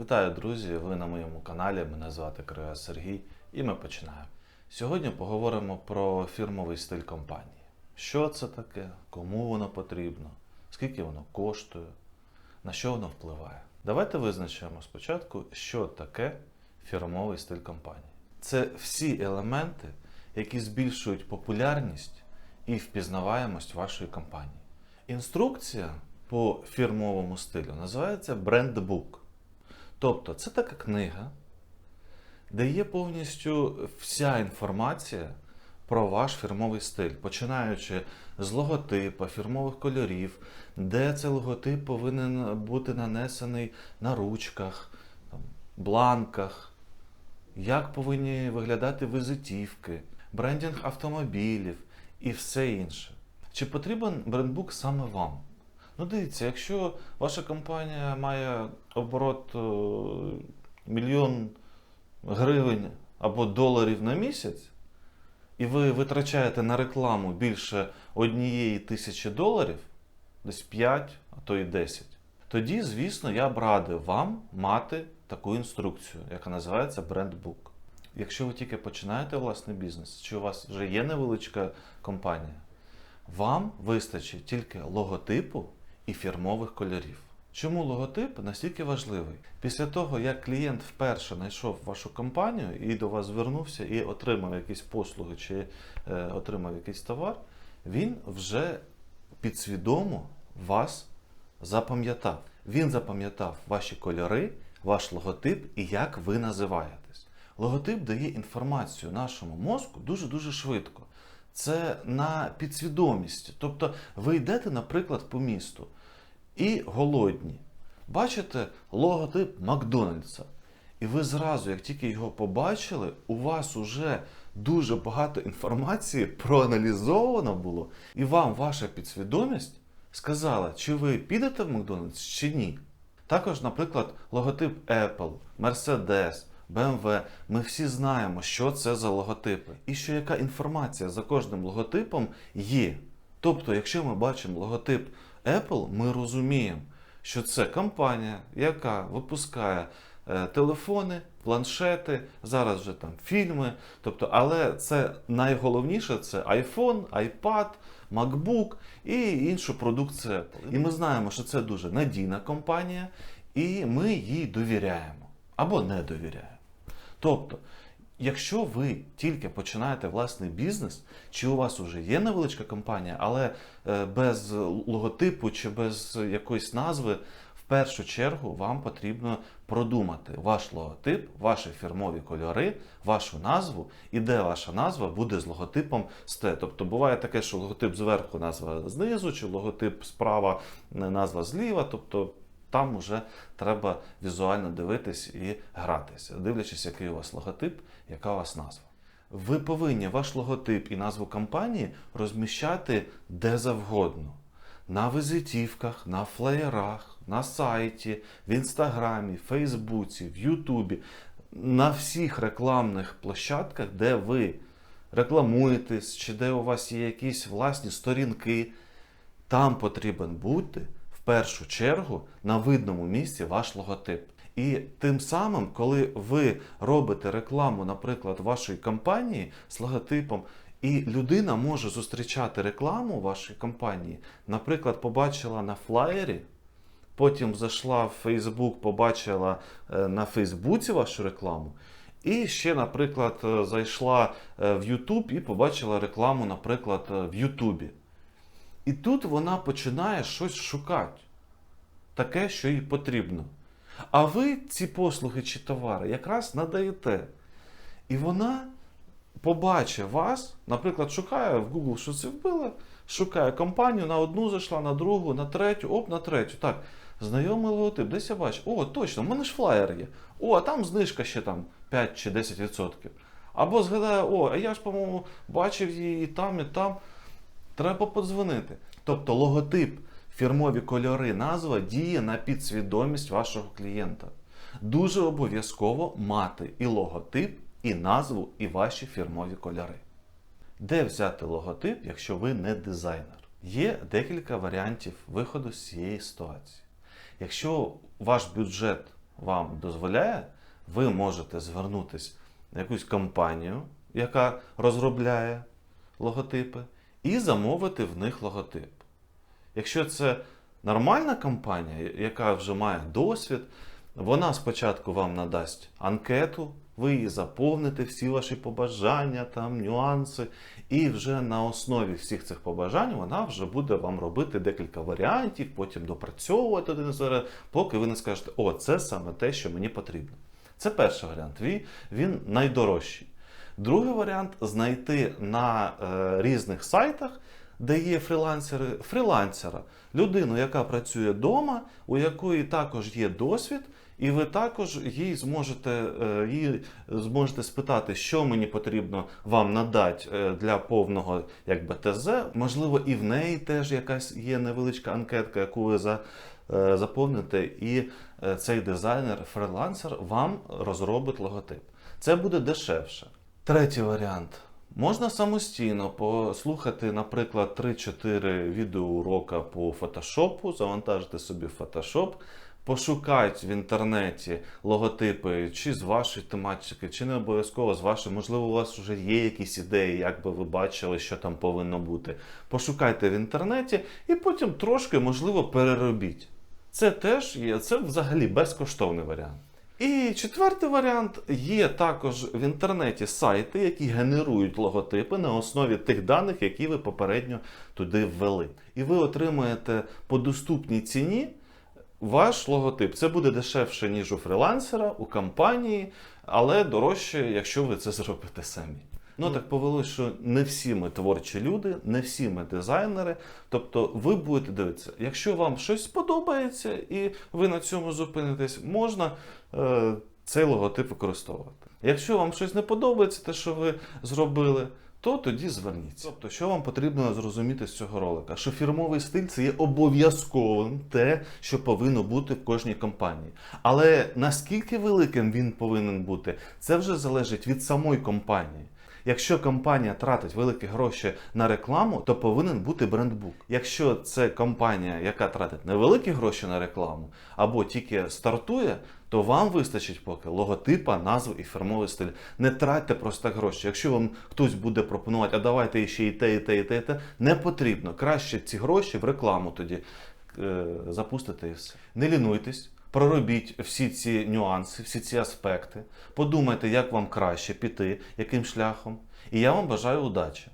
Вітаю, друзі! Ви на моєму каналі. Мене звати Криве Сергій, і ми починаємо. Сьогодні поговоримо про фірмовий стиль компанії. Що це таке, кому воно потрібно, скільки воно коштує, на що воно впливає. Давайте визначимо спочатку, що таке фірмовий стиль компанії. Це всі елементи, які збільшують популярність і впізнаваємость вашої компанії. Інструкція по фірмовому стилю називається брендбук. Тобто це така книга, де є повністю вся інформація про ваш фірмовий стиль, починаючи з логотипа, фірмових кольорів, де цей логотип повинен бути нанесений на ручках, бланках, як повинні виглядати визитівки, брендінг автомобілів і все інше. Чи потрібен брендбук саме вам? Ну, дивіться, якщо ваша компанія має оборот е, мільйон гривень або доларів на місяць, і ви витрачаєте на рекламу більше однієї тисячі доларів, десь 5, а то і 10, тоді, звісно, я б радив вам мати таку інструкцію, яка називається брендбук. Якщо ви тільки починаєте власний бізнес, чи у вас вже є невеличка компанія, вам вистачить тільки логотипу і фірмових кольорів. Чому логотип настільки важливий? Після того, як клієнт вперше знайшов вашу компанію і до вас звернувся і отримав якісь послуги чи е, отримав якийсь товар, він вже підсвідомо вас запам'ятав. Він запам'ятав ваші кольори, ваш логотип і як ви називаєтесь. Логотип дає інформацію нашому мозку дуже-дуже швидко. Це на підсвідомість. Тобто ви йдете, наприклад, по місту і голодні. Бачите логотип Макдональдса. І ви зразу, як тільки його побачили, у вас уже дуже багато інформації проаналізовано було, і вам ваша підсвідомість сказала, чи ви підете в Макдональдс, чи ні. Також, наприклад, логотип Apple, Mercedes, BMW. Ми всі знаємо, що це за логотипи, і що яка інформація за кожним логотипом є. Тобто, якщо ми бачимо логотип Apple, ми розуміємо, що це компанія, яка випускає е, телефони, планшети, зараз вже там фільми. Тобто, але це найголовніше це iPhone, iPad, MacBook і іншу продукцію Apple. І ми знаємо, що це дуже надійна компанія, і ми їй довіряємо або не довіряємо. Тобто, якщо ви тільки починаєте власний бізнес, чи у вас вже є невеличка компанія, але е, без логотипу чи без якоїсь назви, в першу чергу вам потрібно продумати ваш логотип, ваші фірмові кольори, вашу назву, і де ваша назва буде з логотипом Т. Тобто буває таке, що логотип зверху, назва знизу, чи логотип справа, назва зліва. Тобто там вже треба візуально дивитись і гратися, дивлячись, який у вас логотип, яка у вас назва. Ви повинні ваш логотип і назву компанії розміщати де завгодно. На визитівках, на флеєрах, на сайті, в інстаграмі, Фейсбуці, в Ютубі, на всіх рекламних площадках, де ви рекламуєтесь, чи де у вас є якісь власні сторінки, там потрібен бути першу чергу на видному місці ваш логотип. І тим самим, коли ви робите рекламу, наприклад, вашої компанії з логотипом, і людина може зустрічати рекламу вашої компанії, наприклад, побачила на флаєрі, потім зайшла в Фейсбук, побачила е, на Фейсбуці вашу рекламу. І ще, наприклад, е, зайшла е, в YouTube і побачила рекламу, наприклад, в Ютубі. І тут вона починає щось шукати, таке, що їй потрібно. А ви ці послуги чи товари якраз надаєте. І вона побачить вас, наприклад, шукає в Google, що це вбила, шукає компанію, на одну зайшла, на другу, на третю, оп, на третю. Так, знайомий логотип, десь я бачу, о, точно, в мене ж флаєр є. О, а там знижка ще там 5 чи 10%. Або згадає, о, а я ж, по-моєму, бачив її і там, і там. Треба подзвонити. Тобто логотип, фірмові кольори, назва діє на підсвідомість вашого клієнта. Дуже обов'язково мати і логотип, і назву, і ваші фірмові кольори. Де взяти логотип, якщо ви не дизайнер? Є декілька варіантів виходу з цієї ситуації. Якщо ваш бюджет вам дозволяє, ви можете звернутися на якусь компанію, яка розробляє логотипи, і замовити в них логотип. Якщо це нормальна компанія, яка вже має досвід, вона спочатку вам надасть анкету, ви її заповните, всі ваші побажання, там, нюанси, і вже на основі всіх цих побажань вона вже буде вам робити декілька варіантів, потім допрацьовувати один з варіантів, поки ви не скажете, о, це саме те, що мені потрібно. Це перший варіант. Він, найдорожчий. Другий варіант знайти на е, різних сайтах, де є фрілансери, фрілансера, людину, яка працює вдома, у якої також є досвід, і ви також їй зможете, е, їй зможете спитати, що мені потрібно вам надати е, для повного якби, ТЗ. Можливо, і в неї теж якась є невеличка анкетка, яку ви за, е, заповните, і цей дизайнер, фрілансер вам розробить логотип. Це буде дешевше. Третій варіант. Можна самостійно послухати, наприклад, 3-4 відеоурока по фотошопу, завантажити собі фотошоп, пошукати в інтернеті логотипи чи з вашої тематики, чи не обов'язково з вашої. Можливо, у вас вже є якісь ідеї, як би ви бачили, що там повинно бути. Пошукайте в інтернеті і потім трошки, можливо, переробіть. Це теж є, це взагалі безкоштовний варіант. І четвертий варіант є також в інтернеті сайти, які генерують логотипи на основі тих даних, які ви попередньо туди ввели. І ви отримаєте по доступній ціні ваш логотип. Це буде дешевше, ніж у фрілансера, у компанії, але дорожче, якщо ви це зробите самі. Ну так повелось, що не всі ми творчі люди, не всі ми дизайнери. Тобто, ви будете дивитися, якщо вам щось сподобається і ви на цьому зупинитесь, можна цей логотип використовувати. Якщо вам щось не подобається, те, що ви зробили, то тоді зверніться. Тобто, що вам потрібно зрозуміти з цього ролика? Що фірмовий стиль це є обов'язковим те, що повинно бути в кожній компанії. Але наскільки великим він повинен бути, це вже залежить від самої компанії. Якщо компанія тратить великі гроші на рекламу, то повинен бути брендбук. Якщо це компанія, яка тратить невеликі гроші на рекламу, або тільки стартує, то вам вистачить поки логотипа, назви і фірмовий стиль. Не тратьте просто гроші. Якщо вам хтось буде пропонувати, а давайте ще і те, і те, і те, і те, не потрібно. Краще ці гроші в рекламу тоді е, запустити і все. Не лінуйтесь. Проробіть всі ці нюанси, всі ці аспекти. Подумайте, як вам краще піти, яким шляхом. І я вам бажаю удачі.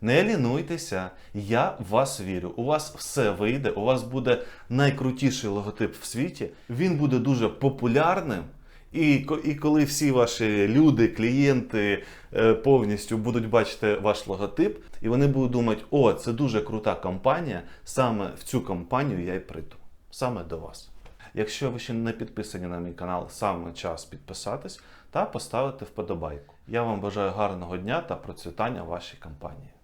Не лінуйтеся, я в вас вірю. У вас все вийде, у вас буде найкрутіший логотип в світі. Він буде дуже популярним. І, і коли всі ваші люди, клієнти е, повністю будуть бачити ваш логотип, і вони будуть думати, о, це дуже крута компанія, саме в цю компанію я й прийду. Саме до вас. Якщо ви ще не підписані на мій канал, саме час підписатись та поставити вподобайку. Я вам бажаю гарного дня та процвітання вашій компанії.